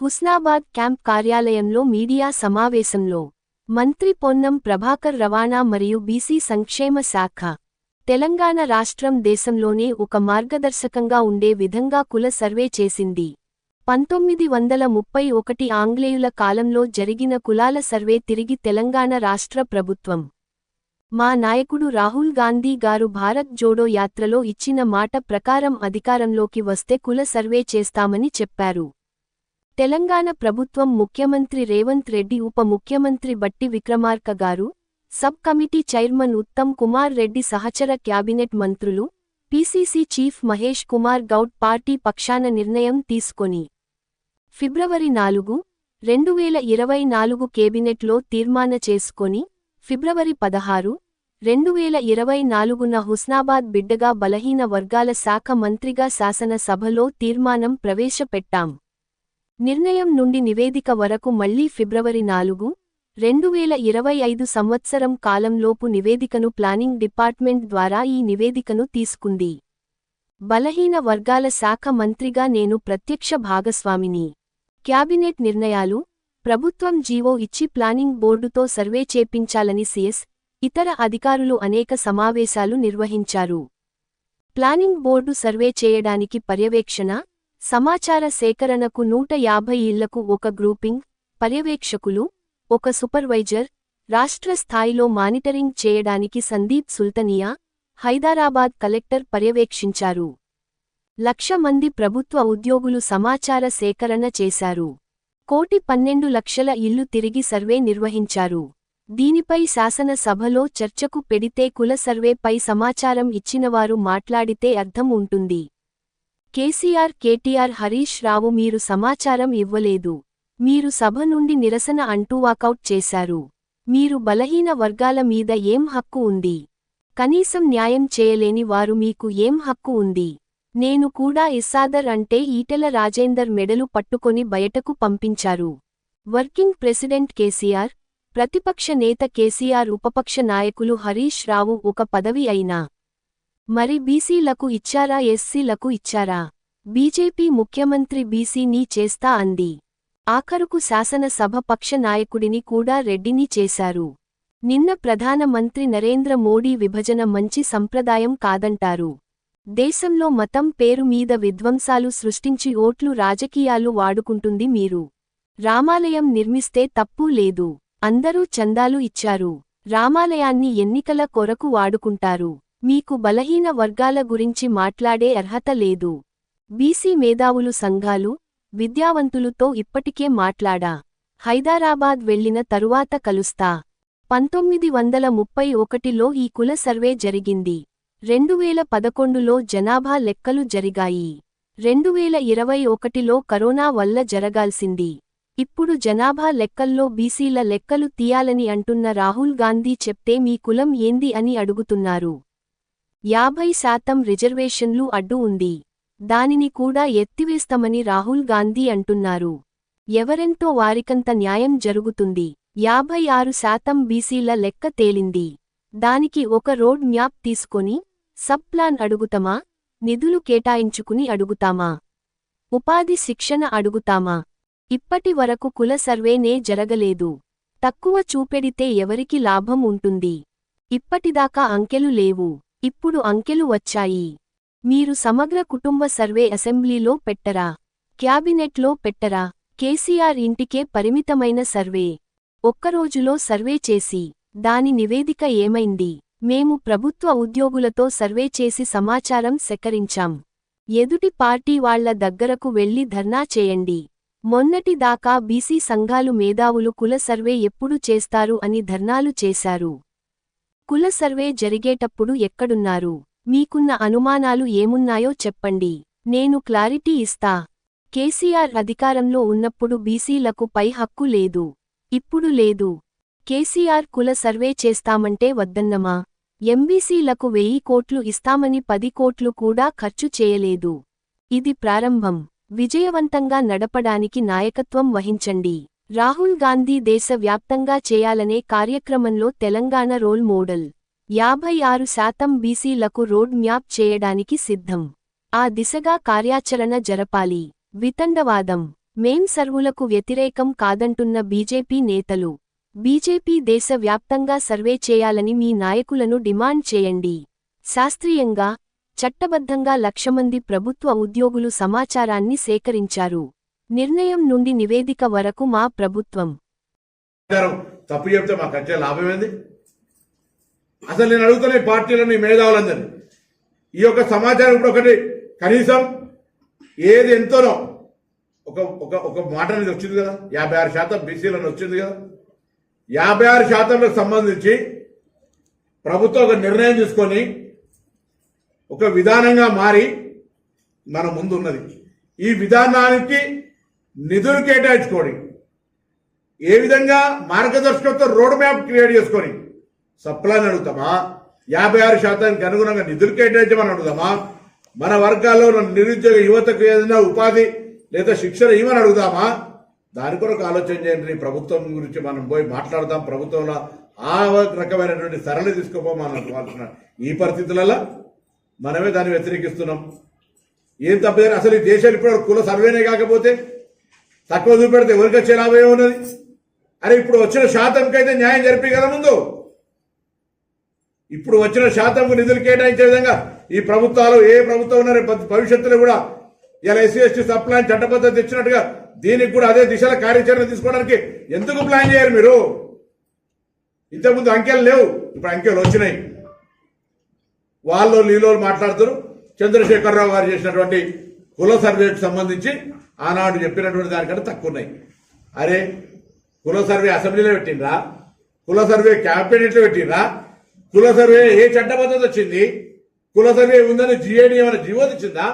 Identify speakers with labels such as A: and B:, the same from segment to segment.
A: Husnabad camp కార్యాలయంలో media సమావేశంలో మంత్రి పొన్నం ప్రభాకర్ రవాణా మరియు బీసీ సంక్షేమ శాఖ తెలంగాణ రాష్ట్రం దేశంలోనే ఒక మార్గదర్శకంగా ఉండే విధంగా కుల సర్వే చేసింది. పంతొమ్మిది వందల ముప్పై ఒకటి ఆంగ్లేయుల కాలంలో జరిగిన కులాల సర్వే తిరిగి తెలంగాణ రాష్ట్ర ప్రభుత్వం. మా నాయకుడు రాహుల్ గాంధీ గారు భారత్ జోడో యాత్రలో ఇచ్చిన మాట ప్రకారం అధికారంలోకి వస్తే కుల సర్వే చేస్తామని చెప్పారు. తెలంగాణ ప్రభుత్వం ముఖ్యమంత్రి రేవంత్ రెడ్డి ఉప ముఖ్యమంత్రి బట్టి విక్రమార్క గారు sub committee chairman Uttam Kumar Reddy సహచర క్యాబినెట్ మంత్రులు PCC chief Mahesh Kumar Goud party పక్షాన నిర్ణయం తీసుకొని ఫిబ్రవరి నాలుగు రెండు వేల ఇరవై నాలుగు కేబినెట్లో తీర్మాన చేసుకొని ఫిబ్రవరి పదహారు రెండు వేల ఇరవై నాలుగున హుస్నాబాద్ బిడ్డగా బలహీన వర్గాల శాఖ మంత్రిగా శాసనసభలో తీర్మానం ప్రవేశపెట్టాం. నిర్ణయం నుండి నివేదిక వరకు మళ్ళీ ఫిబ్రవరి నాలుగు రెండు వేల ఇరవై ఐదు సంవత్సరం కాలంలోపు నివేదికను ప్లానింగ్ డిపార్ట్మెంట్ ద్వారా ఈ నివేదికను తీసుకుంది. బలహీన వర్గాల శాఖ మంత్రిగా నేను ప్రత్యక్ష భాగస్వామిని. క్యాబినెట్ నిర్ణయాలు ప్రభుత్వం జీవో ఇచ్చి ప్లానింగ్ బోర్డుతో సర్వే చేపించాలని సిఎస్ ఇతర అధికారులు అనేక సమావేశాలు నిర్వహించారు. ప్లానింగ్ బోర్డు సర్వే చేయడానికి పర్యవేక్షణ సమాచార సేకరణకు నూట యాభై ఇళ్ళకు ఒక గ్రూపింగ్ పర్యవేక్షకులు ఒక సూపర్వైజర్ రాష్ట్ర స్థాయిలో మానిటరింగ్ చేయడానికి సందీప్ సుల్తనియా హైదరాబాద్ కలెక్టర్ పర్యవేక్షించారు. లక్ష మంది ప్రభుత్వ ఉద్యోగులు సమాచార సేకరణ చేశారు. కోటి పన్నెండు లక్షల ఇల్లు తిరిగి సర్వే నిర్వహించారు. దీనిపై శాసనసభలో చర్చకు పెడితే కుల సర్వేపై సమాచారం ఇచ్చినవారు మాట్లాడితే అర్థం ఉంటుంది. కేసీఆర్ కేటీఆర్ హరీష్ రావు మీరు సమాచారం ఇవ్వలేదు. మీరు సభ నుండి నిరసన అంటూ వాకౌట్ చేశారు. మీరు బలహీన వర్గాల మీద ఏం హక్కు ఉంది? కనీసం న్యాయం చేయలేని వారు మీకు ఏం హక్కు ఉంది? నేను కూడా ఇస్సాదర్ అంటే ఈటెల రాజేందర్ మెడలు పట్టుకొని బయటకు పంపించారు. వర్కింగ్ ప్రెసిడెంట్ కేసీఆర్ ప్రతిపక్ష నేత కేసీఆర్ ఉపపక్ష నాయకులు హరీష్ రావు ఒక పదవి అయినా. మరి బీసీలకు ఇచ్చారా? ఎస్సీలకు ఇచ్చారా? బీజేపీ ముఖ్యమంత్రి బీసీని చేస్తా అంది. ఆఖరుకు శాసనసభ పక్ష నాయకుడిని కూడా రెడ్డిని చేశారు. నిన్న ప్రధానమంత్రి నరేంద్ర మోడీ విభజన మంచి సంప్రదాయం కాదంటారు. దేశంలో మతం పేరు మీద విధ్వంసాలు సృష్టించి ఓట్లు రాజకీయాలు వాడుకుంటుంది మీరు. రామాలయం నిర్మిస్తే తప్పూ లేదు. అందరూ చందాలు ఇచ్చారు. రామాలయాన్ని ఎన్నికల కొరకు వాడుకుంటారు. మీకు బలహీన వర్గాల గురించి మాట్లాడే అర్హత లేదు. బీసీ మేధావులు సంఘాలు విద్యావంతులుతో ఇప్పటికే మాట్లాడా. హైదరాబాద్ వెళ్ళిన తరువాత కలుస్తా. పంతొమ్మిది వందల ముప్పై ఒకటిలో ఈ కుల సర్వే జరిగింది. రెండువేల పదకొండులో జనాభా లెక్కలు జరిగాయి. రెండువేల ఇరవై ఒకటిలో కరోనా వల్ల జరగాల్సింది. ఇప్పుడు జనాభా లెక్కల్లో బీసీల లెక్కలు తీయాలని అంటున్న రాహుల్ గాంధీ చెప్తే మీ కులం ఏంది అని అడుగుతున్నారు. యాభై శాతం రిజర్వేషన్లు అడ్డు ఉంది. దానిని కూడా ఎత్తివేస్తామని రాహుల్ గాంధీ అంటున్నారు. ఎవరెంతో వారికంత న్యాయం జరుగుతుంది. యాభై ఆరు శాతం బీసీల లెక్క తేలింది. దానికి ఒక రోడ్ మ్యాప్ తీసుకొని సబ్ ప్లాన్ అడుగుతామా? నిధులు కేటాయించుకుని అడుగుతామా? ఉపాధి శిక్షణ అడుగుతామా? ఇప్పటి వరకు కుల సర్వేనే జరగలేదు. తక్కువ చూపెడితే ఎవరికి లాభం ఉంటుంది? ఇప్పటిదాకా అంకెలు లేవు. ఇప్పుడు అంకెలు వచ్చాయి. మీరు సమగ్ర కుటుంబ సర్వే అసెంబ్లీలో పెట్టరా? క్యాబినెట్లో పెట్టరా? కేసీఆర్ ఇంటికే పరిమితమైన సర్వే. ఒక్కరోజులో సర్వే చేసి దాని నివేదిక ఏమైంది? మేము ప్రభుత్వ ఉద్యోగులతో సర్వే చేసి సమాచారం సేకరించాం. ఎదుటి పార్టీ వాళ్ళ దగ్గరకు వెళ్ళి ధర్నా చేయండి. మొన్నటి దాకా బీసీ సంఘాలు మేధావులు కుల సర్వే ఎప్పుడు చేస్తారు అని ధర్నాలు చేశారు. కుల సర్వే జరిగేటప్పుడు ఎక్కడున్నారు? మీకున్న అనుమానాలు ఏమున్నాయో చెప్పండి. నేను క్లారిటీ ఇస్తా. కేసీఆర్ అధికారంలో ఉన్నప్పుడు బీసీలకు పై హక్కు లేదు. ఇప్పుడు లేదు. కేసీఆర్ కుల సర్వే చేస్తామంటే వద్దన్నమా? ఎంబీసీలకు వెయ్యి కోట్లు ఇస్తామని పది కోట్లు కూడా ఖర్చు చేయలేదు. ఇది ప్రారంభం. విజయవంతంగా నడపడానికి నాయకత్వం వహించండి. రాహుల్ గాంధీ దేశవ్యాప్తంగా చేయాలనే కార్యక్రమంలో తెలంగాణ రోల్ మోడల్ యాభై ఆరు శాతం బీసీలకు రోడ్ మ్యాప్ చేయడానికి సిద్ధం. ఆ దిశగా కార్యాచరణ జరపాలి. వితండవాదం. మేం సర్వులకు వ్యతిరేకం కాదంటున్న బీజేపీ నేతలు. బీజేపీ దేశ వ్యాప్తంగా సర్వే చేయాలని మీ నాయకులను డిమాండ్ చేయండి. శాస్త్రీయంగా చట్టబద్ధంగా లక్షమంది ప్రభుత్వ ఉద్యోగులు సమాచారాన్ని సేకరించారు. నిర్ణయం నుండి నివేదిక వరకు మా ప్రభుత్వం.
B: తప్పు చెప్తే మాకు లాభం ఏంది? అసలు నేను అడుగుతున్న ఈ పార్టీలని మేధావులందరినీ ఈ యొక్క సమాచారం ఇప్పుడు ఒకటి కనీసం ఏది ఎంతోనో ఒక ఒక ఒక మాట అనేది వచ్చింది కదా యాభై ఆరు శాతం బీసీలను వచ్చింది కదా యాభై ఆరు శాతంలకు సంబంధించి ప్రభుత్వం ఒక నిర్ణయం తీసుకొని ఒక విధానంగా మారి మన ముందు ఉన్నది ఈ విధానానికి నిధులు కేటాయించుకొని ఏ విధంగా మార్గదర్శకత్వం రోడ్ మ్యాప్ క్రియేట్ చేసుకొని సప్లాన్ అడుగుతామా? యాభై ఆరు శాతానికి అనుగుణంగా నిధులు కేటాయించమని అడుగుదామా మన వర్గాల్లో ఉన్న నిరుద్యోగ యువతకు ఏదైనా ఉపాధి లేదా శిక్షణ ఇవ్వని అడుగుదామా దాని కొరకు ఆలోచన చేయండి. ప్రభుత్వం గురించి మనం పోయి మాట్లాడదాం. ప్రభుత్వంలో ఆ రకమైనటువంటి సరళి తీసుకోపోమని ఈ పరిస్థితులలో మనమే దాన్ని వ్యతిరేకిస్తున్నాం. ఏం తప్పదని అసలు ఈ దేశాలు ఇప్పుడు కుల సర్వేనే కాకపోతే తక్కువ చూపెడితే ఎవరికి వచ్చే లాభం ఉన్నది అరే ఇప్పుడు వచ్చిన శాతంకైతే న్యాయం జరిపి కదా ముందు. ఇప్పుడు వచ్చిన శాతంకు నిధులు కేటాయించే విధంగా ఈ ప్రభుత్వాలు ఏ ప్రభుత్వం ఉన్నారో భవిష్యత్తులో కూడా ఇలా ఎస్సీ ఎస్టీ సప్లాన్ చట్టబద్ధత తెచ్చినట్టుగా దీనికి కూడా అదే దిశలో కార్యాచరణ తీసుకోవడానికి ఎందుకు ప్లాన్ చేయరు మీరు? ఇంతకుముందు అంకెలు లేవు ఇప్పుడు అంకెలు వచ్చినాయి. వాళ్ళు లీలో మాట్లాడుతారు చంద్రశేఖరరావు గారు చేసినటువంటి కుల సర్వేకి సంబంధించి ఆనాడు చెప్పినటువంటి దానికంటే తక్కువ ఉన్నాయి అరే కుల సర్వే అసెంబ్లీలో పెట్టిండ్రా? కుల సర్వే క్యాబినెట్లో పెట్టిండ్రా? కుల సర్వే ఏ చట్టబద్ధత వచ్చింది? కుల సర్వే ఉందని జిఏడి ఏమైనా జీవో తెచ్చిందా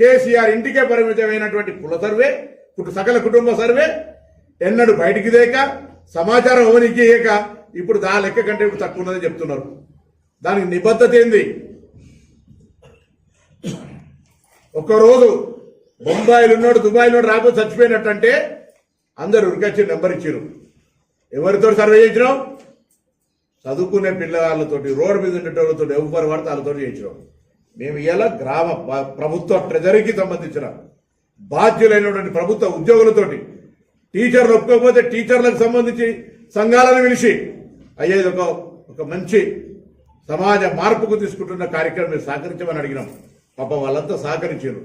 B: కేసీఆర్ ఇంటికే పరిమితమైనటువంటి కుల సర్వే సకల కుటుంబ సర్వే ఎన్నడు బయటికి దేక సమాచారం అవనికి ఏక. ఇప్పుడు దా లెక్క కంటే ఇప్పుడు తక్కువ ఉన్నదని చెప్తున్నారు. దానికి నిబద్ధత ఏంది? ఒక్కరోజు బొంబాయిలో ఉన్నాడు దుబాయ్లో ఉన్నాడు రాకపోతే చచ్చిపోయినట్టంటే అందరు ఉరికొచ్చి నెంబర్ ఇచ్చారు ఎవరితో సర్వే చేయించినాం చదువుకునే పిల్లవాళ్ళతో రోడ్డు మీద ఉండేటోళ్ళతో ఎవరు పడితే వాళ్ళతో చేయించడం. మేము ఇలా గ్రామ ప్రభుత్వ ట్రెజరీకి సంబంధించిన బాధ్యులైనటువంటి ప్రభుత్వ ఉద్యోగులతోటి టీచర్లు ఒప్పుకోకపోతే టీచర్లకు సంబంధించి సంఘాలను పిలిచి అయ్యేది ఇది ఒక ఒక మంచి సమాజ మార్పుకు తీసుకుంటున్న కార్యక్రమం మీరు సహకరించమని అడిగినాం. పాపం వాళ్ళంతా సహకరించారు.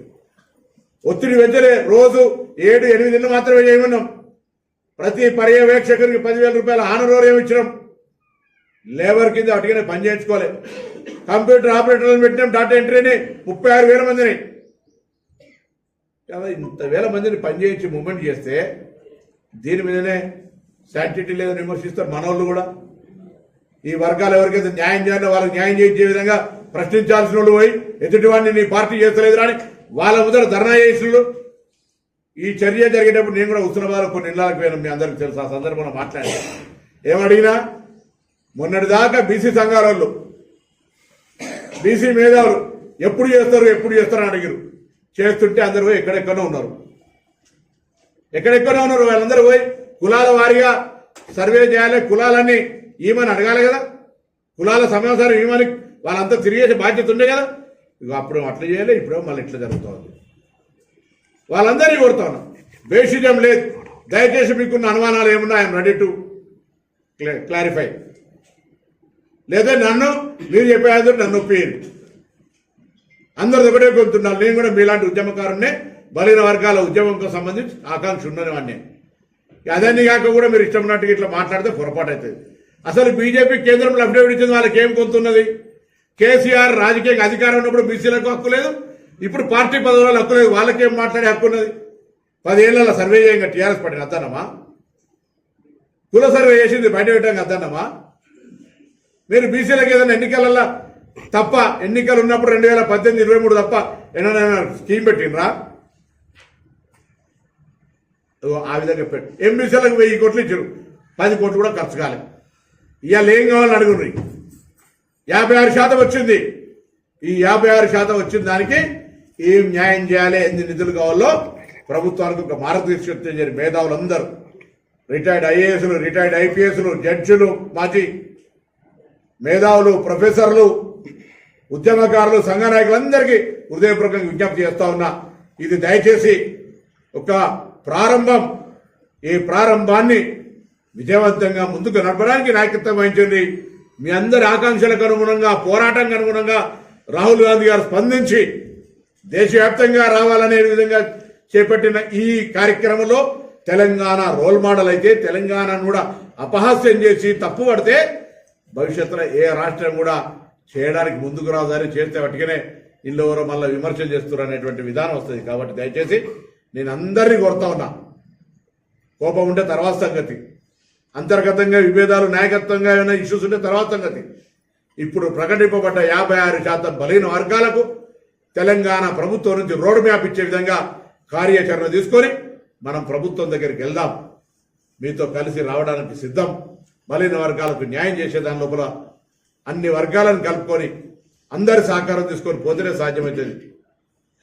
B: ఒత్తిడి వెంటనే రోజు ఏడు ఎనిమిది మాత్రమే చేయమన్నాం. ప్రతి పర్యవేక్షకునికి పదివేల రూపాయల ఆనరోరియం ఇచ్చినాం. లేబర్ కింద అటుగానే పని చేయించుకోవాలి. కంప్యూటర్ ఆపరేటర్లను పెట్టినాం డాటా ఎంట్రీని ముప్పై ఆరు వేల మందిని. కదా ఇంత వేల మందిని పని చేయించి మూమెంట్ చేస్తే దీని మీదనే శాంటిటీ లేదని విమర్శిస్తారు మనోళ్ళు కూడా. ఈ వర్గాలు ఎవరికైతే న్యాయం చేయాలో వాళ్ళకి న్యాయం చేయించే విధంగా ప్రశ్నించాల్సిన వాళ్ళు పోయి ఎదుటివాడిని నీ పార్టీ చేస్తలేదు అని వాళ్ళ ముందర ధర్నా చేసిన ఈ చర్య జరిగేటప్పుడు నేను కూడా ఉత్తరవారు కొన్ని ఇళ్ళకి పోయినా మీ అందరికీ తెలుసు ఆ సందర్భంలో మాట్లాడాను. ఏమడిగినా మొన్నటి దాకా బీసీ సంఘాల వాళ్ళు బీసీ మేధావులు ఎప్పుడు చేస్తారు ఎప్పుడు చేస్తారు అని అడిగారు చేస్తుంటే అందరూ పోయి ఎక్కడెక్కడో ఉన్నారు. ఎక్కడెక్కడో ఉన్నారు వాళ్ళందరూ పోయి కులాల వారీగా సర్వే చేయాలి. కులాలన్నీ ఈమని అడగాలి కదా. కులాల సమాచారం ఈమెని వాళ్ళంతా తిరిగేసే బాధ్యత ఉండే కదా. ఇక అప్పుడు అట్లా చేయాలి ఇప్పుడు మళ్ళీ ఇట్లా జరుగుతుంది. వాళ్ళందరినీ కొడతాను బేషిజం లేదు. దయచేసి మీకున్న అనుమానాలు ఏమున్నా ఐఎమ్ రెడీ టు క్లారిఫై. లేదా నన్ను మీరు చెప్పేది నన్ను ఒప్పియండి. అందరు ఒకటే గొంతున్నారు. నేను కూడా మీలాంటి ఉద్యమకారుణ్ణే బలిన వర్గాల ఉద్యమంతో సంబంధించి ఆకాంక్ష ఉన్నది వాడిని అదన్నీ కాక కూడా మీరు ఇష్టం ఉన్నట్టుగా ఇట్లా మాట్లాడితే పొరపాటు అవుతుంది. అసలు బీజేపీ కేంద్రంలో అఫిడవిట్ ఇచ్చింది వాళ్ళకి ఏం కొంతున్నది కేసీఆర్ రాజకీయ అధికారం ఉన్నప్పుడు బీసీలకు హక్కు లేదు. ఇప్పుడు పార్టీ పదవులలో హక్కు లేదు. వాళ్ళకేం మాట్లాడే హక్కు ఉన్నది? పదేళ్ళ సర్వే చేయంగా టీఆర్ఎస్ పట్టిన అద్దన్నమా కుల సర్వే చేసింది బయట పెట్టాం అద్దన్నమా మీరు బీసీలకు ఏదైనా ఎన్నికలలో తప్ప ఎన్నికలు ఉన్నప్పుడు రెండు వేల పద్దెనిమిది ఇరవై మూడు తప్ప ఏమైనా స్కీమ్ పెట్టినరా ఆ విధంగా పెట్టి. ఎంబీసీలకు వెయ్యి కోట్లు ఇచ్చారు పది కోట్లు కూడా ఖర్చు కాలే. ఇవాళ ఏం కావాలని అడుగుర్రి యాభై ఆరు శాతం వచ్చింది. ఈ యాభై ఆరు శాతం వచ్చిన దానికి ఏం న్యాయం చేయాలి ఎన్ని నిధులు కావాలో ప్రభుత్వానికి ఒక మార్గదర్శకత్వం చేయని మేధావులందరూ. రిటైర్డ్ ఐఏఎస్లు రిటైర్డ్ ఐపీఎస్లు జడ్జిలు మాజీ మేధావులు ప్రొఫెసర్లు ఉద్యమకారులు సంఘ నాయకులందరికీ హృదయపూర్వకంగా విజ్ఞప్తి చేస్తా ఉన్నా. ఇది దయచేసి ఒక ప్రారంభం. ఈ ప్రారంభాన్ని విజయవంతంగా ముందుకు నడపడానికి నాయకత్వం వహించండి. మీ అందరి ఆకాంక్షలకు అనుగుణంగా పోరాటానికి అనుగుణంగా రాహుల్ గాంధీ గారు స్పందించి దేశవ్యాప్తంగా రావాలనే విధంగా చేపట్టిన ఈ కార్యక్రమంలో తెలంగాణ రోల్ మోడల్ అయితే తెలంగాణను కూడా అపహాస్యం చేసి తప్పు పడితే భవిష్యత్తులో ఏ రాష్ట్రం కూడా చేయడానికి ముందుకు రాదని చేస్తే వాటికనే ఇల్లు ఎవరో మళ్ళీ విమర్శలు చేస్తున్నారు అనేటువంటి విధానం వస్తుంది. కాబట్టి దయచేసి నేను అందరినీ కోరుతా ఉన్నా. కోపం ఉంటే తర్వాత సంగతి. అంతర్గతంగా విభేదాలు నాయకత్వంగా ఏమైనా ఇష్యూస్ ఉంటే తర్వాత సంగతి. ఇప్పుడు ప్రకటింపబడ్డ యాభై ఆరు శాతం బలహీన వర్గాలకు తెలంగాణ ప్రభుత్వం నుంచి రోడ్ మ్యాప్ ఇచ్చే విధంగా కార్యాచరణ తీసుకొని మనం ప్రభుత్వం దగ్గరికి వెళ్దాం. మీతో కలిసి రావడానికి సిద్ధం. బలహీన వర్గాలకు న్యాయం చేసే దాని లోపల అన్ని వర్గాలను కలుపుకొని అందరి సహకారం తీసుకొని పోతేనే సాధ్యమవుతుంది.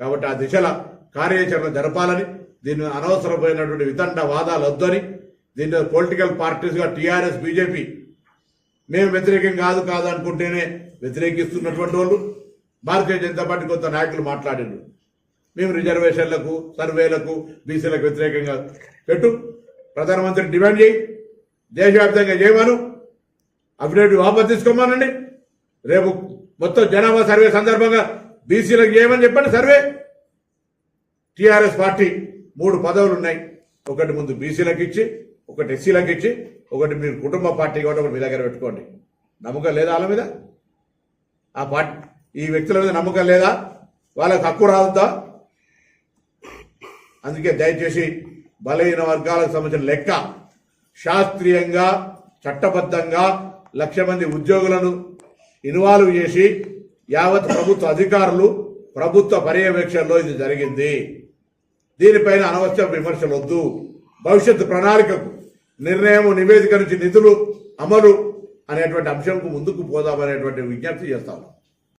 B: కాబట్టి ఆ దిశలో కార్యాచరణ జరపాలని దీన్ని అనవసరమైనటువంటి వితండ వాదాలు వద్దని దీన్ని పొలిటికల్ పార్టీస్గా టీఆర్ఎస్ బీజేపీ మేము వ్యతిరేకం కాదు కాదు అనుకుంటేనే వ్యతిరేకిస్తున్నటువంటి వాళ్ళు భారతీయ జనతా పార్టీ కొంత నాయకులు మాట్లాడిండ్రు. మేము రిజర్వేషన్లకు సర్వేలకు బీసీలకు వ్యతిరేకంగా పెట్టు ప్రధానమంత్రి డిమాండ్ చేయి. దేశవ్యాప్తంగా చేయమను. అఫిడేవిట్ వాపస్ తీసుకోమానండి. రేపు మొత్తం జనాభా సర్వే సందర్భంగా బీసీలకు చేయమని చెప్పండి సర్వే. టీఆర్ఎస్ పార్టీ మూడు పదవులు ఉన్నాయి. ఒకటి ముందు బీసీలకు ఇచ్చి ఒకటి ఎస్సీలకు ఇచ్చి ఒకటి మీరు కుటుంబ పార్టీ కూడా ఒకటి మీ దగ్గర పెట్టుకోండి. నమ్మకం లేదా వాళ్ళ మీద? ఆ పార్టీ ఈ వ్యక్తుల మీద నమ్మకం లేదా? వాళ్ళకి హక్కు రాదుద్దా అందుకే దయచేసి బలహీన వర్గాలకు సంబంధించిన లెక్క శాస్త్రీయంగా చట్టబద్ధంగా లక్ష మంది ఉద్యోగులను ఇన్వాల్వ్ చేసి యావత్ ప్రభుత్వ అధికారులు ప్రభుత్వ పర్యవేక్షణలో ఇది జరిగింది. దీనిపైన అనవసర విమర్శలు వద్దు భవిష్యత్తు ప్రణాళికకు నిర్ణయం నివేదిక నుంచి నిధులు అమలు అనేటువంటి అంశంకు ముందుకు పోదామనేటువంటి విజ్ఞప్తి చేస్తాను